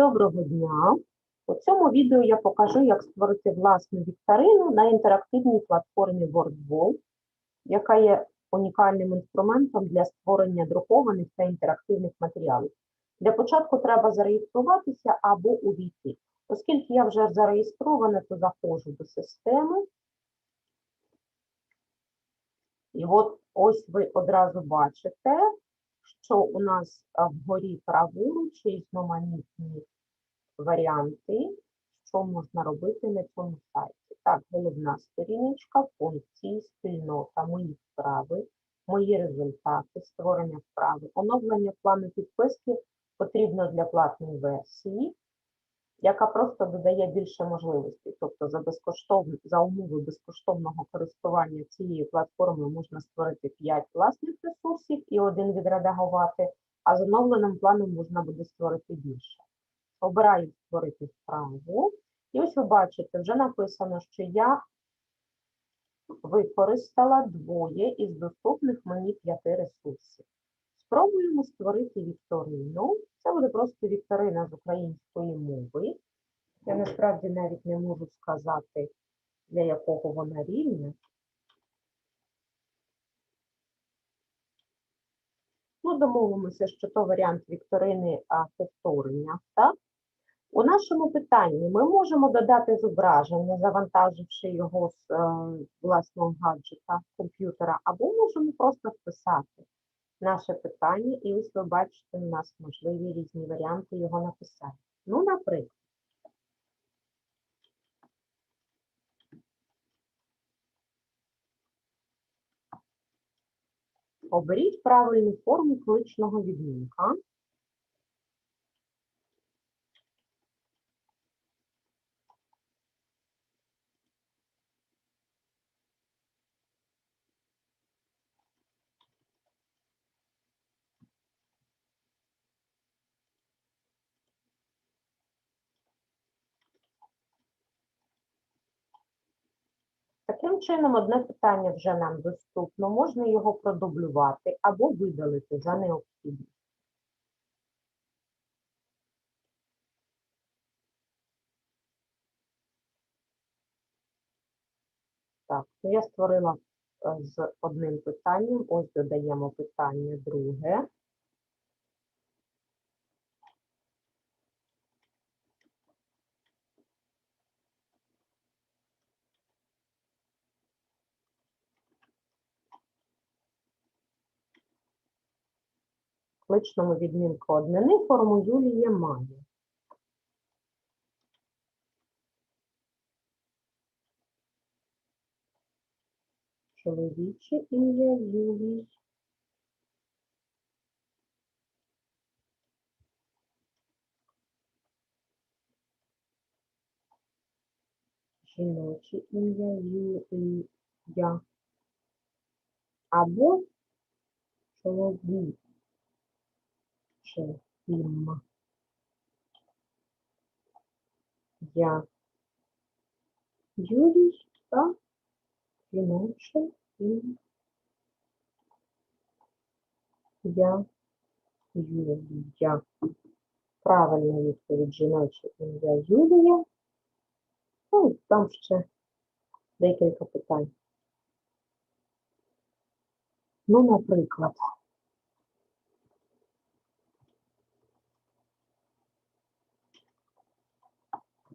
Доброго дня! У цьому відео я покажу, як створити власну вікторину на інтерактивній платформі WordWall, яка є унікальним інструментом для створення друкованих та інтерактивних матеріалів. Для початку треба зареєструватися або увійти. Оскільки я вже зареєстрована, то заходжу до системи. І от ось ви одразу бачите, що у нас вгорі праворуч є різноманітні варіанти, що можна робити на цьому сайті. Так, головна сторіночка, функції, спільнота, мої вправи, мої результати, створення вправи, оновлення плану підписки потрібно для платної версії, яка просто додає більше можливостей. Тобто за безкоштовно, за умови безкоштовного користування цією платформою можна створити 5 власних ресурсів і один відредагувати, а з оновленим планом можна буде створити більше. Обираю створити вправу. І ось ви бачите, вже написано, що я використала двоє із доступних мені п'яти ресурсів. Спробуємо створити вікторину. Це буде просто вікторина з української мови. Я насправді навіть не можу сказати, для якого вона рівня. Ну, домовимося, що то варіант вікторини а, повторення. Так? У нашому питанні ми можемо додати зображення, завантаживши його з е, власного гаджета комп'ютера, або можемо просто вписати наше питання, і ось ви бачите, у нас можливі різні варіанти його написати. Ну, наприклад, оберіть правильну форму кличного відмінка. Таким чином, одне питання вже нам доступно, можна його продублювати або видалити за необхідністю. Так, ну я створила е, з одним питанням, ось додаємо питання друге. Кличному відмінку однини форму Юлія має. Чоловіче ім'я Юлій. Жіноче ім'я Юлія. Або чоловік чи ім'я. Я Юрій та жіноче ім'я. Я Юлія. Правильна відповідь жіноче ім'я Юлія. Ну, там ще декілька питань. Ну, наприклад.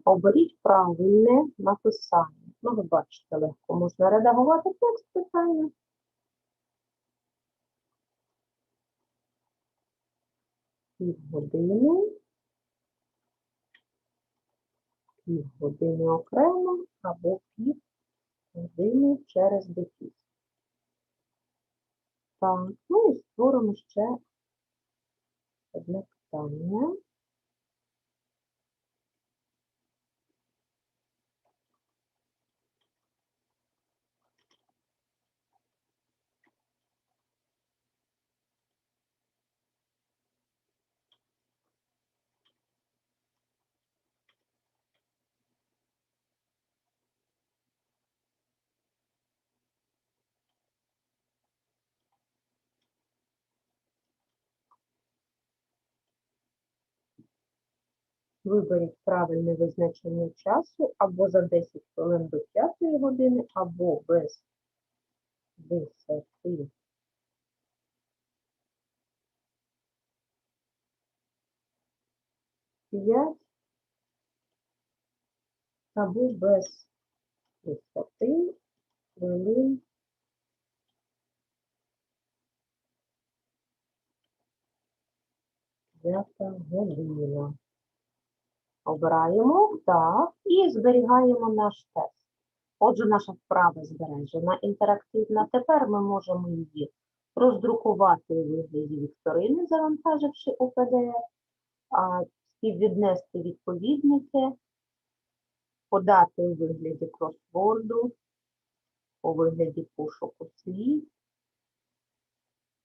Оберіть правильне написання. Ну, ви бачите, легко можна редагувати текст питання. Півгодини. Півгодини окремо або півгодини через дефіс. Так, ну і створимо ще одне питання. Виберіть правильне визначення часу або за 10 хвилин до 5 години, або без 10 5 або без 10 хвилин П'ята година. Обираємо так і зберігаємо наш тест. Отже, наша вправа збережена інтерактивна. Тепер ми можемо її роздрукувати у вигляді вікторини, завантаживши у PDF, співвіднести відповідники, подати у вигляді кросворду, у вигляді пошуку слів,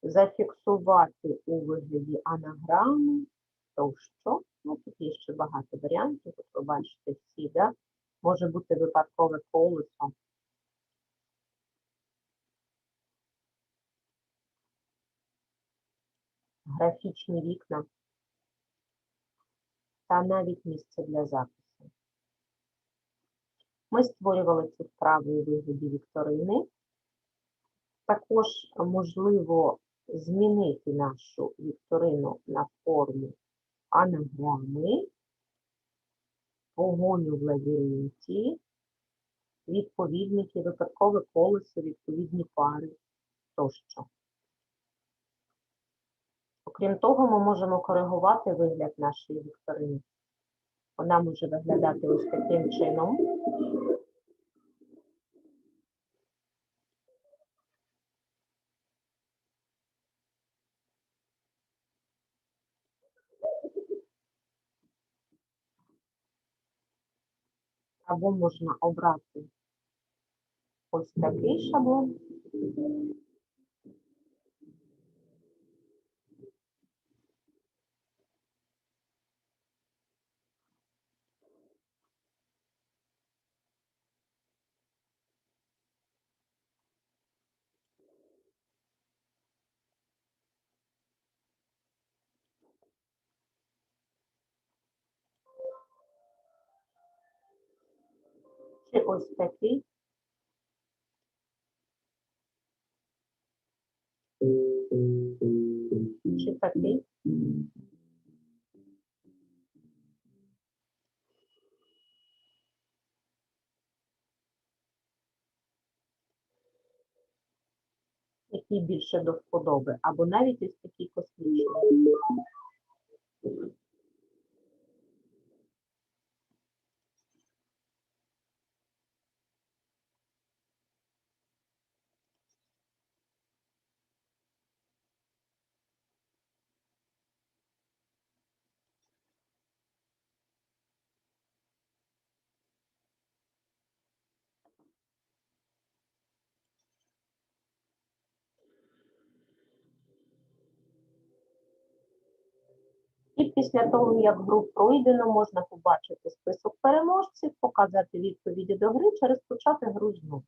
зафіксувати у вигляді анаграми тощо. Ну, тут є ще багато варіантів, тут ви бачите всі, да? може бути випадкове колесо. Графічні вікна та навіть місце для запису. Ми створювали цю вправу у вигляді вікторини. Також можливо змінити нашу вікторину на форму анаграми, погоню в лабіринті, відповідники, випадкове колесо, відповідні пари тощо. Окрім того, ми можемо коригувати вигляд нашої вікторини. Вона може виглядати ось таким чином. Або можна обрати ось такий шаблон. Чи ось такий. Чи такий. Який більше до вподоби, або навіть ось такий космічний. Після того, як гру пройдено, можна побачити список переможців, показати відповіді до гри чи розпочати гру знову.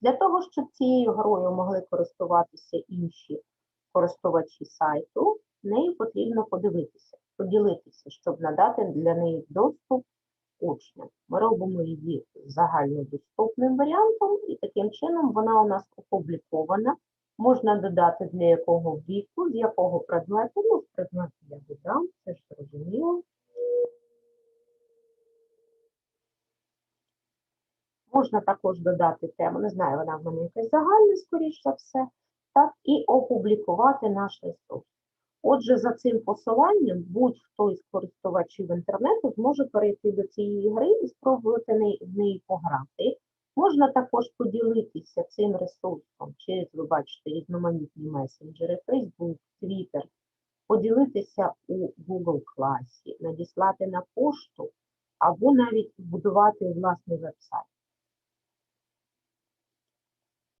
Для того, щоб цією грою могли користуватися інші користувачі сайту, нею потрібно подивитися, поділитися, щоб надати для неї доступ учням. Ми робимо її загальнодоступним варіантом, і таким чином вона у нас опублікована. Можна додати для якого віку, з якого предмету, ну, з предмету я додам, це ж зрозуміло. Можна також додати тему, не знаю, вона в мене якась загальна, скоріш за все, так, і опублікувати наш ресурс. Отже, за цим посиланням будь-хто із користувачів інтернету зможе перейти до цієї гри і спробувати в неї пограти. Можна також поділитися цим ресурсом через, ви бачите, різноманітні месенджери, Facebook, Twitter, поділитися у Google класі, надіслати на пошту або навіть вбудувати власний веб-сайт.